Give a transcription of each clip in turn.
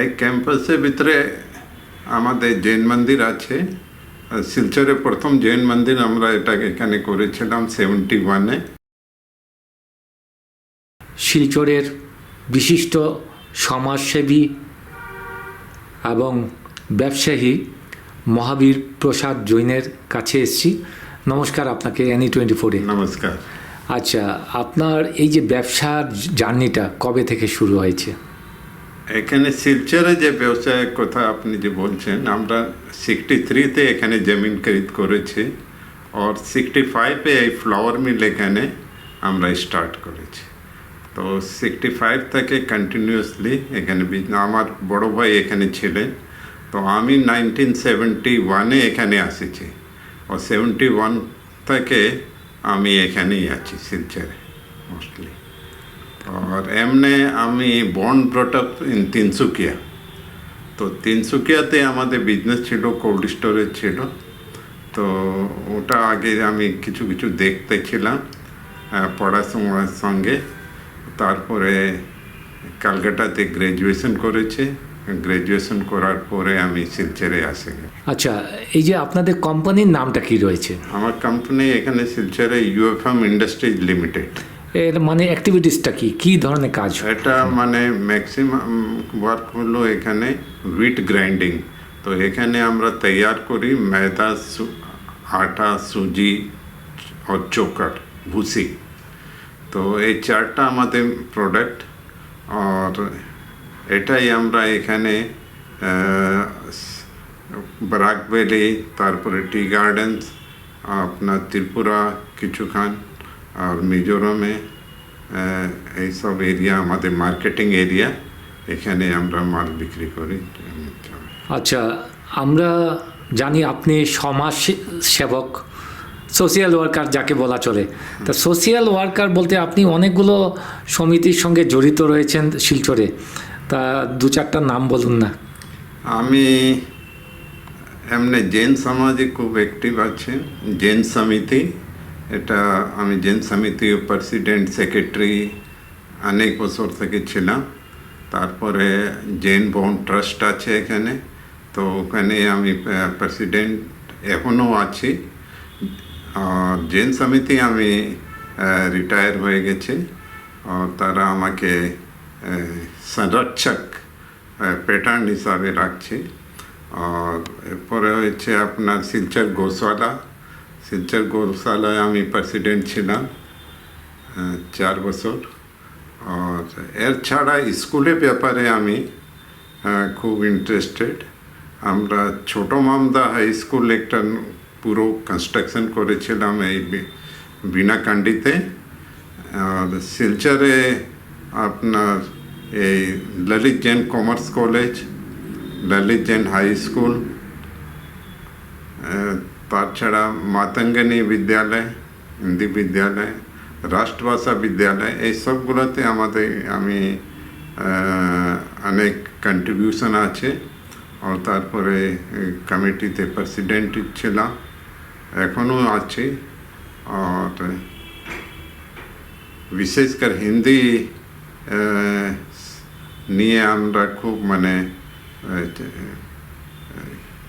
এই ক্যাম্পাসের ভিতরে আমাদের জৈন মন্দির আছে। শিলচরে প্রথম জৈন মন্দির আমরা এটা এখানে করেছিলাম সেভেন্টি ওয়ানে শিলচরের বিশিষ্ট সমাজসেবী এবং ব্যবসায়ী মহাবীর প্রসাদ জৈনের কাছে এসেছি। নমস্কার আপনাকে এনি টোয়েন্টি ফোরে নমস্কার। আচ্ছা আপনার এই যে ব্যবসার জার্নিটা কবে থেকে শুরু হয়েছে? এখানে শিলচরে যে ব্যবসায়ের কথা আপনি যে বলছেন, আমরা সিক্সটি থ্রিতে এখানে জমিন খরিদ করেছি আর সিক্সটি ফাইভে এই ফ্লাওয়ার মিল এখানে আমরা স্টার্ট করেছি। তো সিক্সটি ফাইভ থেকে কন্টিনিউয়াসলি এখানে আমার বড় ভাই এখানে ছিলেন, তো আমি নাইনটিন সেভেন্টি ওয়ানে এখানে আসেছি। ও সেভেন্টি ওয়ান থেকে আমি এখানেই আছি, শিলচরে মোস্টলি और এমনি আমি born brought up in Tinsukia. তো তিনসুকিয়াতে আমাদের বিজনেস ছিল কোল্ড স্টোরেজ ছিল। তো ওটা আগে আমি কিছু কিছু দেখতেছিলাম পড়াশোনার সঙ্গে। তারপরে ক্যালকাটাতে গ্র্যাজুয়েশন করেছে। গ্র্যাজুয়েশন করার পরে আমি শিলচরে আসে। আচ্ছা এই যে আপনাদের কোম্পানির নামটা কি রয়েছে? আমার কোম্পানি এখানে শিলচরে ইউএফএম ইন্ডাস্ট্রিজ লিমিটেড এর মানে অ্যাক্টিভিটিসটা কি? কি ধরনের কাজ? এটা মানে ম্যাক্সিমাম ওয়ার্ক হলো এখানে হুইট গ্রাইন্ডিং তো এখানে আমরা তৈয়ার করি ময়দা আটা, সুজি আর চোকার, ভুসি। তো এই চারটা আমাদের প্রোডাক্ট আর এটাই আমরা এখানে ব্রাক ভ্যালি তারপরে টি গার্ডেন্স আপনার ত্রিপুরা কিছুখান আর মিজোরামে এইসব এরিয়া আমাদের মার্কেটিং এরিয়া এখানে আমরা মাল বিক্রি করি। আচ্ছা আমরা জানি আপনি সমাজ সেবক সোশিয়াল ওয়ার্কার যাকে বলা চলে। তা সোশিয়াল ওয়ার্কার বলতে আপনি অনেকগুলো সমিতির সঙ্গে জড়িত রয়েছেন শিলচরে। তা দু চারটা নাম বলুন না। আমি এমনি জৈন সমাজে খুব অ্যাক্টিভ আছে। জৈন সমিতি এটা আমি জেন সমিতি প্রেসিডেন্ট সেক্রেটারি অনেক বছর থেকে ছিলাম। তারপরে জেন বন ট্রাস্ট আছে এখানে। তো ওখানে আমি প্রেসিডেন্ট এখনও আছি। আর জৈন সমিতি আমি রিটায়ার হয়ে গেছে। তারা আমাকে সংরক্ষক প্যাটার্ন হিসাবে রাখছে। আর এরপরে হয়েছে আপনার শিলচর গোশালা শিলচর গোশালায় আমি প্রেসিডেন্ট ছিলাম চার বছর। আর এর ছাড়া স্কুলের ব্যাপারে আমি খুব ইন্টারেস্টেড আমরা ছোট মামদা হাই স্কুল একটা পুরো কনস্ট্রাকশন করেছিলাম এই বি- বিনাকান্ডিতে আর শিলচরে আপনার এই Lalit Jain commerce college Lalit Jain high school তাছাড়া মাতঙ্গনী বিদ্যালয় হিন্দি বিদ্যালয় রাষ্ট্রভাষা বিদ্যালয় এই সবগুলোতে আমাদের আমি অনেক কন্ট্রিবিউশন আছে। আর তারপরে কমিটিতে প্রেসিডেন্ট ছিলাম, এখনও আছি। আর বিশেষ করে হিন্দি নিয়ে আমরা খুব মানে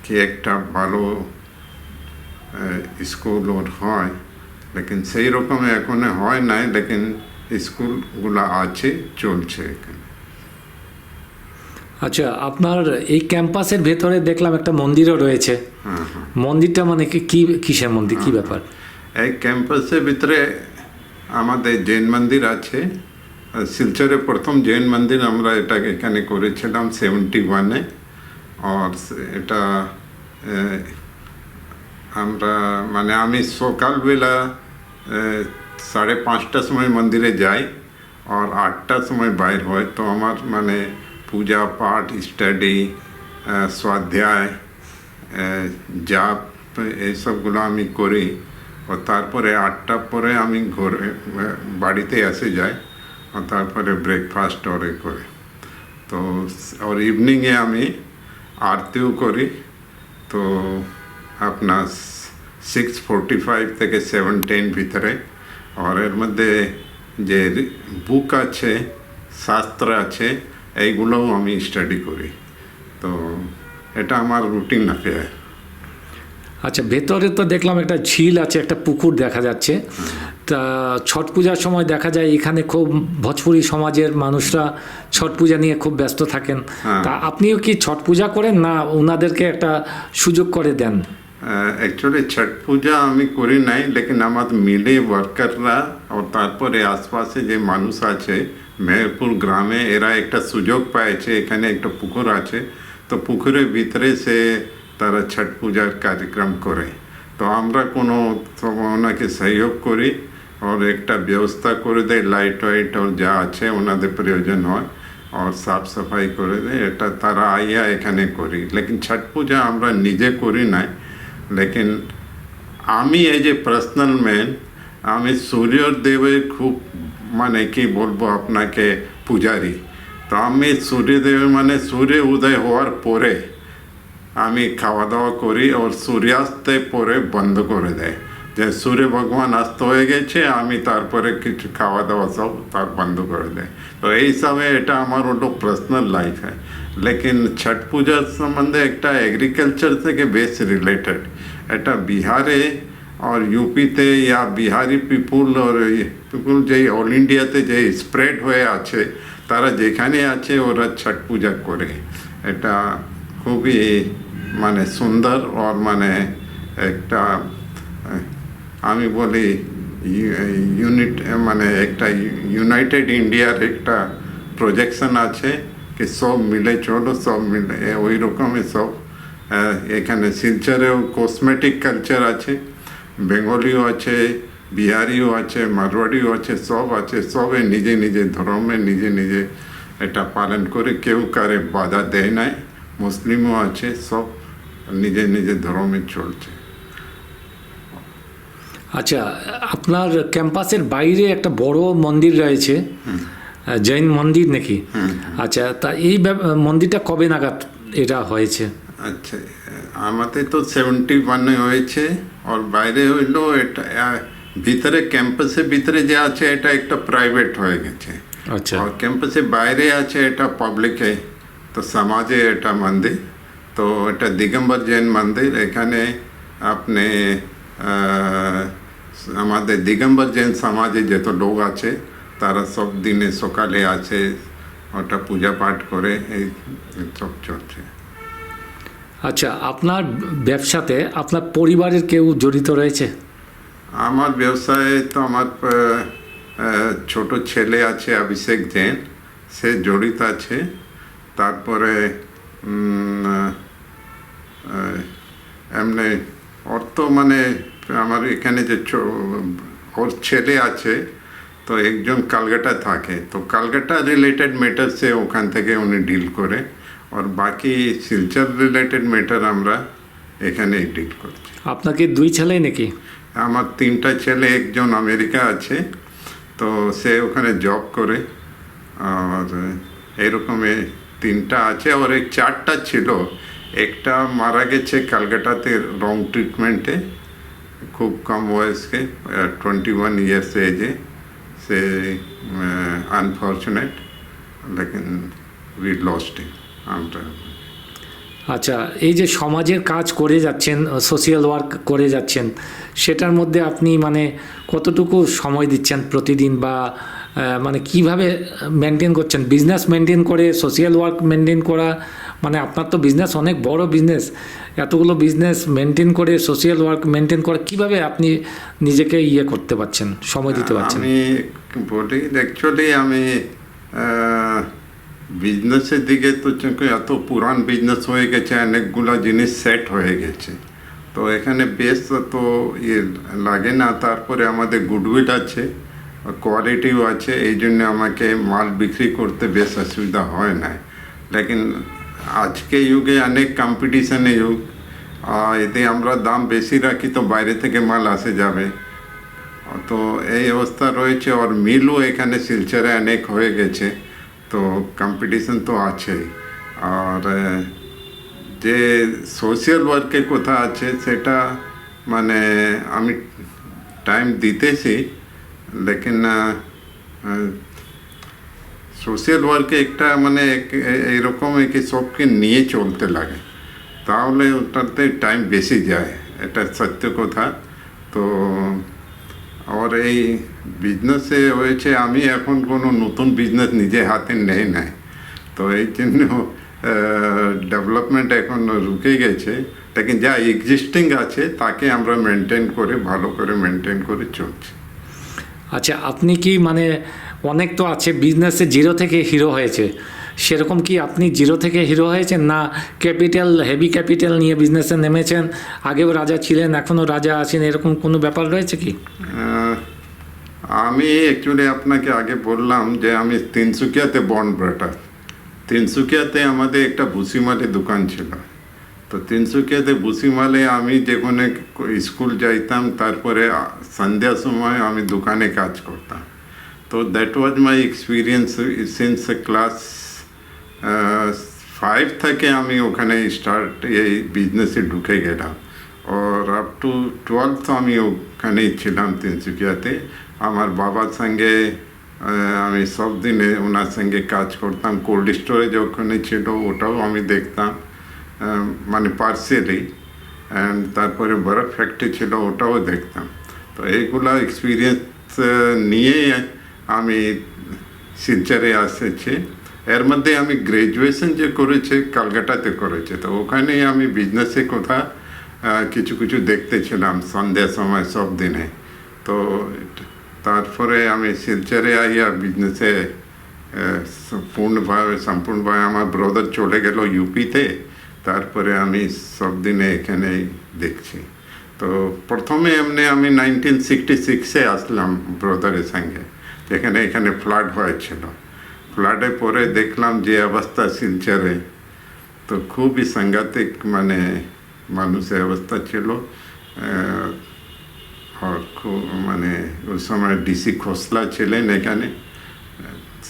কি একটা ভালো স্কুল ওর হয়। লেকিন সেই রকম এখন হয় নাই লেকিন স্কুলগুলো আছে চলছে এখানে। আচ্ছা আপনার এই ক্যাম্পাসের ভেতরে দেখলাম একটা মন্দিরও রয়েছে। হ্যাঁ হ্যাঁ। মন্দিরটা মানে কি কিসের মন্দির কি ব্যাপার? এই ক্যাম্পাসের ভিতরে আমাদের জৈন মন্দির আছে। শিলচরে প্রথম জৈন মন্দির আমরা এটা এখানে করেছিলাম সেভেন্টি ওয়ানে। আর এটা আমরা মানে আমি সকালবেলা সাড়ে পাঁচটার সময় মন্দিরে যাই আর আটটার সময় বাইর হয়। তো আমার মানে পূজা, পাঠ স্টাডি স্বাধ্যায় জাপ এইসবগুলো আমি করি। ও তারপরে আটটার পরে আমি ঘরে বাড়িতে এসে যাই। ও তারপরে ব্রেকফাস্ট ওরে করে। তো আর ইভিনিংয়ে আমি আরতিও করি। তো আপনার সিক্স ফোরটি ফাইভ থেকে সেভেন টেন ভিতরে। আর এর মধ্যে যে বুক আছে শাস্ত্র আছে এইগুলোও আমি স্টাডি করি। তো এটা আমার রুটিন অ্যাফেয়ার আচ্ছা ভেতরে তো দেখলাম একটা ঝিল আছে একটা পুকুর দেখা যাচ্ছে। তা ছট পূজার সময় দেখা যায় এখানে খুব ভোজপুরি সমাজের মানুষরা ছট পূজা নিয়ে খুব ব্যস্ত থাকেন। হ্যাঁ। তা আপনিও কি ছট পূজা করেন না ওনাদেরকে একটা সুযোগ করে দেন? অ্যাকচুয়ালি ছট পূজা আমি করি নাই, লেকিন আমার মিলে ওয়ার্কাররা ও তারপরে আশপাশে যে মানুষ আছে, মেহেরপুর গ্রামে এরা একটা সুযোগ পেয়েছে এখানে একটা পুকুর আছে। তো পুকুরের ভিতরে সে তারা ছট পূজার কার্যক্রম করে। তো আমরা কোনো ওনাকে সহযোগ করি ওর একটা ব্যবস্থা করে দেয় লাইট ওয়াইট ওর যা আছে ওনাদের প্রয়োজন হয় আর সাফ সাফাই করে দেয় এটা তারা আইয়া এখানে করি। লেকিন ছট পূজা আমরা নিজে করি নাই লেকিন আমি এই যে পার্সোনাল ম্যান আমি সূর্যদেবের খুব মানে কি বলবো আপনাকে পূজারি তো আমি সূর্যদেবের মানে সূর্য উদয় হওয়ার পরে আমি খাওয়া দাওয়া করি ওর সূর্যাস্তের পরে বন্ধ করে দেয় যে সূর্য ভগবান অস্ত হয়ে গেছে আমি তারপরে কিছু খাওয়া দাওয়া সব তার বন্ধ করে দেয় তো এই সময় এটা আমার হলো পার্সোনাল লাইফ है लेकिन छठ पूजा সম্বন্ধে একটা এগ্রিকালচার থেকে বেশ রিলেটেড এটা বিহারে আর ইউপিতে ইয়া বিহারি পিপুল আর পিপুল যে অল ইন্ডিয়াতে যে স্প্রেড হয়ে আছে, তারা যেখানে আছে ওরা ছট পূজা করে। এটা খুবই মানে সুন্দর আর মানে একটা, আমি বলি ইউনিট মানে একটা ইউনাইটেড ইন্ডিয়ার একটা প্রজেকশন আছে, কি সব মিলে চলো, সব মিলে ওই রকমই সব এখানে শিলচরেও কসমেটিক কালচার আছে বেঙ্গলিও আছে বিহারিও আছে মারওয়াড়িও আছে সব আছে সবে নিজে নিজে ধর্মে নিজে নিজে এটা পালন করে কেউ কারে বাধা দেয় নাই মুসলিমও আছে সব নিজে নিজে ধর্মে চলছে। আচ্ছা আপনার ক্যাম্পাসের বাইরে একটা বড় মন্দির রয়েছে জৈন মন্দির নাকি? আচ্ছা তা এই মন্দিরটা কবে নাগাদ এটা হয়েছে? আচ্ছা আমাদের তো সেভেন্টি ওয়ানে হয়েছে আর বাইরে হইল এটা ভিতরে ক্যাম্পাসের ভিতরে যে আছে এটা একটা প্রাইভেট হয়ে গেছে। আচ্ছা। আর ক্যাম্পাসের বাইরে আছে এটা পাবলিকে তো সমাজে এটা মন্দির তো এটা দিগম্বর জৈন মন্দির এখানে আপনি আমাদের দিগম্বর জৈন সমাজে যত লোক আছে তারা সব দিনে সকালে আছে ওটা পূজা পাঠ করে এই সব চলছে। আচ্ছা আপনার ব্যবসাতে আপনার পরিবারের কেউ জড়িত রয়েছে? আমার ব্যবসায় তো আমার ছোট ছেলে আছে অভিষেক জৈন সে জড়িত আছে। তারপরে এমনি তো মানে আমার এখানে যে ওর ছেলে আছে, তো একজন কালকাটা থাকে। তো কালকাটা রিলেটেড ম্যাটার সে ওখান থেকে উনি ডিল করে। আর বাকি শিলচর রিলেটেড ম্যাটার আমরা এখানে ডিল করছি। আপনাকে দুই ছেলে নাকি? আমার তিনটা ছেলে একজন আমেরিকা আছে তো সে ওখানে জব করে। আর এরকম তিনটা আছে আর এই চারটা ছিল। একটা মারা গেছে ক্যালকাটাতে রং ট্রিটমেন্টে খুব কম বয়সকে টোয়েন্টি ওয়ান ইয়ার্স এজে সে আনফর্চুনেট লেকিন উই লস্ট আচ্ছা এই যে সমাজের কাজ করে যাচ্ছেন সোশিয়াল ওয়ার্ক করে যাচ্ছেন সেটার মধ্যে আপনি মানে কতটুকু সময় দিচ্ছেন প্রতিদিন বা মানে কীভাবে মেনটেন করছেন? বিজনেস মেনটেন করে সোশিয়াল ওয়ার্ক মেনটেন করা মানে আপনার তো বিজনেস অনেক বড় বিজনেস এতগুলো বিজনেস মেনটেন করে সোশিয়াল ওয়ার্ক মেনটেন করা কীভাবে আপনি নিজেকে ইয়ে করতে পারছেন সময় দিতে পারছেন? আমি বলি অ্যাকচুয়ালি আমি বিজনেসের দিকে তো এত পুরান বিজনেস হয়ে গেছে, অনেকগুলো জিনিস সেট হয়ে গেছে। তো এখানে বেশ তো ইয়ে লাগে না, তারপরে আমাদের গুডউইল আছে, কোয়ালিটিও আছে, এই জন্য আমাকে মাল বিক্রি করতে বেশ অসুবিধা হয় না লেকিন আজকে যুগে অনেক কম্পিটিশনে যুগ এতে আমরা দাম বেশি রাখি তো বাইরে থেকে মাল আসে যাবে। তো এই অবস্থা রয়েছে, আর মিলও এখানে শিলচরে অনেক হয়ে গেছে। তো কম্পিটিশন তো আছেই। আর যে সোশ্যাল ওয়ার্কের কথা আছে, সেটা মানে আমি টাইম দিতেছি, লেকিন সোশ্যাল ওয়ার্কে একটা মানে এক- এ- এরকম একে সবকে নিয়ে চলতে লাগে। তাহলে ওটাতে টাইম বেশি যায়, এটা সত্য কথা। তো, আর এই বিজনেসে হয়েছে আমি এখন কোনো নতুন বিজনেস নিজে হাতে নেই নাই। তো এই জন্য ডেভেলপমেন্ট এখন রুকে গেছে। লেকিন যা এক্সিস্টিং আছে তাকে আমরা মেনটেন করে ভালো করে মেনটেন করে চলছি। আচ্ছা আপনি কি মানে অনেক তো আছে বিজনেসে জিরো থেকে হিরো হয়েছে। সেরকম কি আপনি জিরো থেকে হিরো হয়েছেন না ক্যাপিটাল হেভি ক্যাপিটাল নিয়ে বিজনেসে নেমেছেন? আগেও রাজা ছিলেন এখনও রাজা আছেন এরকম কোনো ব্যাপার রয়েছে কি? আমি অ্যাকচুয়ালি আপনাকে আগে বললাম যে আমি তিনসুকিয়াতে বন্ড ব্রাটার তিনসুকিয়াতে আমাদের একটা ভুসিমালে দোকান ছিল। তো তিনসুকিয়াতে ভুসিমালে আমি যেখানে স্কুল যাইতাম, তারপরে সন্ধ্যার সময় আমি দোকানে কাজ করতাম। তো that was my experience since class five থেকে আমি ওখানে স্টার্ট এই বিজনেসে ঢুকে গেলাম। আর আপ টু টুয়েলথ আমি ওখানেই ছিলাম তিনসুকিয়াতে। আমার বাবার সঙ্গে আমি সব দিনে ওনার সঙ্গে কাজ করতাম। কোল্ড স্টোরেজ ওখানে ছিল, ওটাও আমি দেখতাম মানে পার্সেলি অ্যান্ড তারপরে বরফ ফ্যাক্টরি ছিল, ওটাও দেখতাম। তো এইগুলো এক্সপিরিয়েন্স নিয়ে আমি শিলচরে এসেছি। এর মধ্যে আমি গ্র্যাজুয়েশন যে করেছি কালকাটাতে করেছি। তো ওখানেই আমি বিজনেসে কোথা কিছু কিছু দেখতেছিলাম সন্ধ্যার সময় সব দিনে। তো তারপরে আমি শিলচরে আইয়া বিজনেসে পূর্ণভাবে সম্পূর্ণভাবে আমার ব্রদার চলে গেল ইউপিতে তারপরে আমি সব দিনে এখানেই দেখছি। তো প্রথমে এমনি আমি নাইনটিন সিক্সটি সিক্সে আসলাম ব্রদারের সঙ্গে, যেখানে, এখানে ফ্লাড হয়েছিল। ফ্লাডে পরে দেখলাম যে অবস্থা শিলচরে। তো খুবই সাংঘাতিক মানে মানুষের অবস্থা ছিল। মানে ওই সময় ডিসি খোসলা ছিলেন এখানে।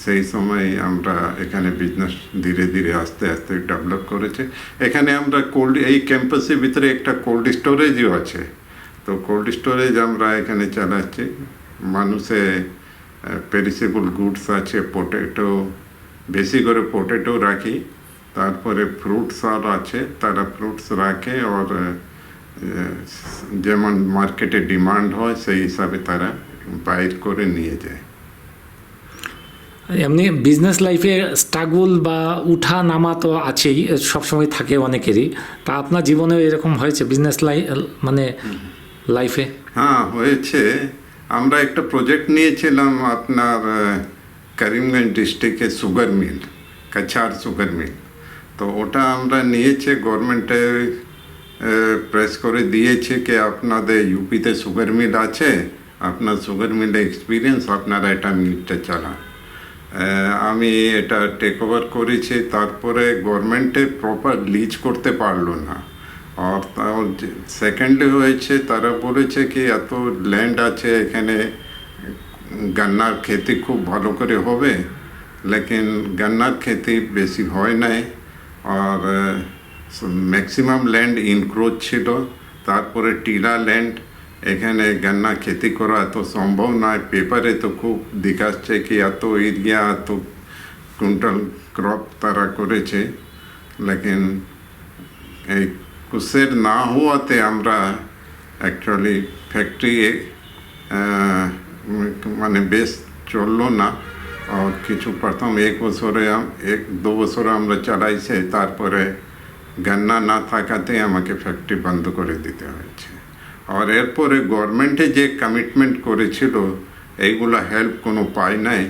সেই সময় আমরা এখানে বিজনেস ধীরে ধীরে আস্তে আস্তে ডেভেলপ করেছে। এখানে আমরা কোল্ড এই ক্যাম্পাসের ভিতরে একটা কোল্ড স্টোরেজও আছে। তো কোল্ড স্টোরেজ আমরা এখানে চালাচ্ছি। মানুষে পেরিসেবল গুডস আছে পটেটো বেশি করে পটেটো রাখি। তারপরে ফ্রুটস আর আছে। তারা ফ্রুটস রাখে আর যেমন মার্কেটে ডিমান্ড হয় সেই হিসাবে তারা বাইর করে নিয়ে যায়। এমনি বিজনেস লাইফে স্ট্রাগল বা উঠা নামা তো আছেই সবসময় থাকে অনেকেরই। তা আপনার জীবনেও এরকম হয়েছে বিজনেস লাই মানে লাইফে হ্যাঁ হয়েছে। আমরা একটা প্রজেক্ট নিয়েছিলাম আপনার করিমগঞ্জ ডিস্ট্রিক্টে sugar mill Cachar sugar mill তো ওটা আমরা নিয়েছে গভর্নমেন্টে প্রেস করে দিয়েছে কি আপনাদের ইউপিতে সুগার মিল আছে? আপনার সুগার মিলে এক্সপিরিয়েন্স আপনারা এটা মিলটা চালান। আমি এটা টেক ওভার করেছি, তারপরে গভর্নমেন্টে প্রপার লিজ করতে পারল না। আর সেকেন্ডলি হয়েছে, তারা বলেছে কি এত ল্যান্ড আছে, এখানে গান্নার খেতি খুব ভালো করে হবে, লেকিন গান্নার খেতি বেশি হয় নাই। আর ম্যাক্সিমাম ল্যান্ড ইনক্রোচ ছিল, তারপরে টিলা ল্যান্ড এখানে গন্না খেতি করা এত সম্ভব নয়। পেপারে তো খুব দেখাচ্ছে কি এত এরিয়া এত কুইন্টাল ক্রপ তারা করেছে। লেকিন এই কুসের না হওয়াতে আমরা অ্যাকচুয়ালি ফ্যাক্টরি মানে বেশ চলল না। কিছু প্রথম এক বছরে এক, দু বছরে আমরা চালাইছে, তারপরে গন্না না থাকাতে আমাকে ফ্যাক্টরি বন্ধ করে দিতে হয়েছে। আর এরপরে গভর্নমেন্টে যে কমিটমেন্ট করেছিল এইগুলো হেল্প কোনো পাই নাই।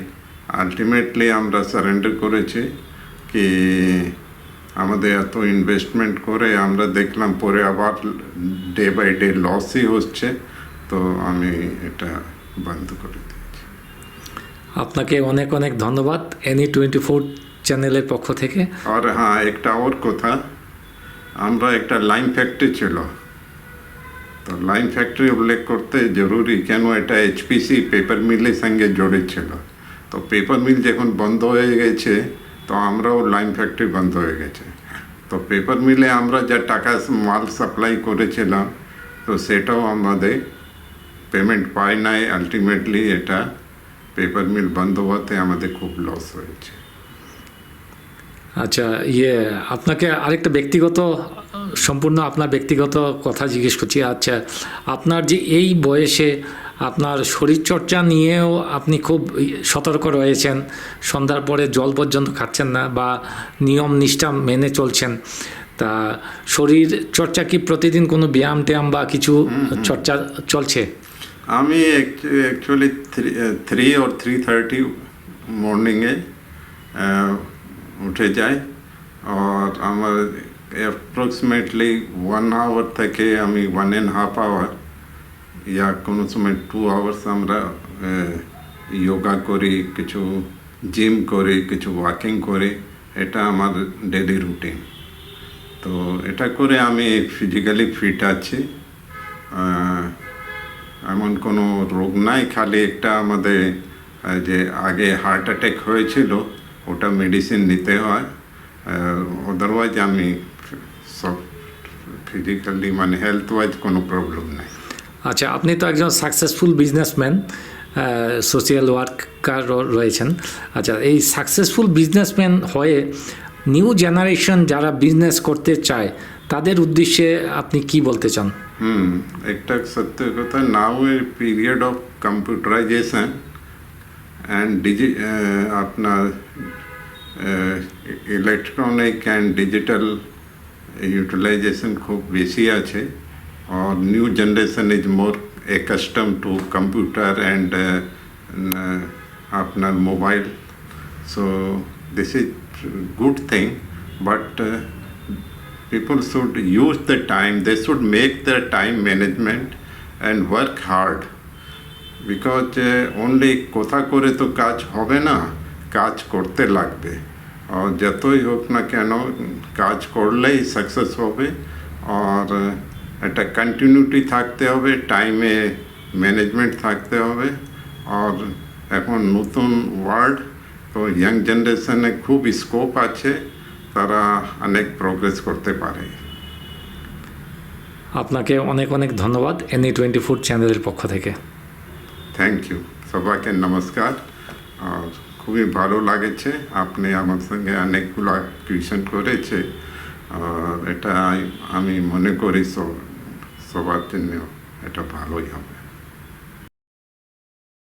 আলটিমেটলি আমরা সারেন্ডার করেছি কি আমাদের এত ইনভেস্টমেন্ট করে আমরা দেখলাম পরে আবার ডে বাই ডে লসই হচ্ছে তো আমি এটা বন্ধ করে দিয়েছি। আপনাকে অনেক অনেক ধন্যবাদ এনি টোয়েন্টি ফোর চ্যানেলের পক্ষ থেকে। আর হ্যাঁ একটা ওর কথা আমরা একটা লাইন ফ্যাক্টরি ছিল। তো লাইন ফ্যাক্টরি উল্লেখ করতে জরুরি কেন এটা এইচপিসি পেপার মিলের সঙ্গে জড়িত ছিল। তো পেপার মিল যখন বন্ধ হয়ে গেছে, তো আমরাও লাইন ফ্যাক্টরি বন্ধ হয়ে গেছে। তো পেপার মিলে আমরা যা টাকা মাল সাপ্লাই করেছিলাম, তো সেটাও আমাদের পেমেন্ট পাই নাই। আলটিমেটলি এটা পেপার মিল বন্ধ হওয়াতে আমাদের খুব লস হয়েছে। আচ্ছা ইয়ে আপনাকে আরেকটা ব্যক্তিগত সম্পূর্ণ আপনার ব্যক্তিগত কথা জিজ্ঞেস করছি। আচ্ছা আপনার যে এই বয়সে আপনার শরীরচর্চা নিয়েও আপনি খুব সতর্ক রয়েছেন সন্ধ্যার পরে জল পর্যন্ত খাচ্ছেন না বা নিয়ম নিষ্ঠা মেনে চলছেন তা শরীর চর্চা কি প্রতিদিন কোনো ব্যায়াম ট্যায়াম বা কিছু চর্চা চলছে? আমি actually three or three thirty মর্নিংয়ে উঠে যায় আর আমার অ্যাপ্রক্সিমেটলি ওয়ান আওয়ার থেকে আমি one and half hour yeah কোনো সময় টু আওয়ার্স আমরা যোগা করি, কিছু জিম করি, কিছু ওয়াকিং করি। এটা আমার ডেলি রুটিন তো এটা করে আমি ফিজিক্যালি ফিট আছি। এমন কোনো রোগ নাই, খালি একটা আমাদের যে আগে হার্ট অ্যাটাক হয়েছিল ওটা মেডিসিন নিতে হয়। আদারওয়াইজ আমি সব ফিজিক্যালি মানে হেলথ ওয়াইজ কোনো প্রবলেম নাই। আচ্ছা আপনি তো একজন সাকসেসফুল বিজনেসম্যান সোশিয়াল ওয়ার্কার রয়েছেন। আচ্ছা এই সাকসেসফুল বিজনেসম্যান হয়ে নিউ জেনারেশন যারা বিজনেস করতে চায় তাদের উদ্দেশ্যে আপনি কি বলতে চান? হুম একটা সত্য কথা now a period of computerization and digital, uh, uh, electronic and digital uh, utilization khub beshi ache or new generation is more accustomed to computer and uh, uh mobile so this is good thing but People should use the time, they should make their time management and work hard. Because only কথা করে তো কাজ হবে না, কাজ করতে লাগবে। আর যতই হোক না কেন, কাজ করলেই সাকসেস হবে। আর একটা কন্টিনিউটি থাকতে হবে টাইমে ম্যানেজমেন্ট থাকতে হবে। আর এখন নতুন ওয়ার্ল্ড তো ইয়াং জেনারেশনে খুব স্কোপ আছে, তারা অনেক প্রোগ্রেস করতে পারে। আপনাকে অনেক অনেক ধন্যবাদ এনই টোয়েন্টি ফোর চ্যানেলের পক্ষ থেকে। থ্যাংক ইউ সবাইকে নমস্কার। আর খুবই ভালো লাগেছে আপনি আমার সঙ্গে অনেকগুলো টিউশন করেছে। আর এটা আমি মনে করি সব- সবার জন্য এটা ভালোই হবে।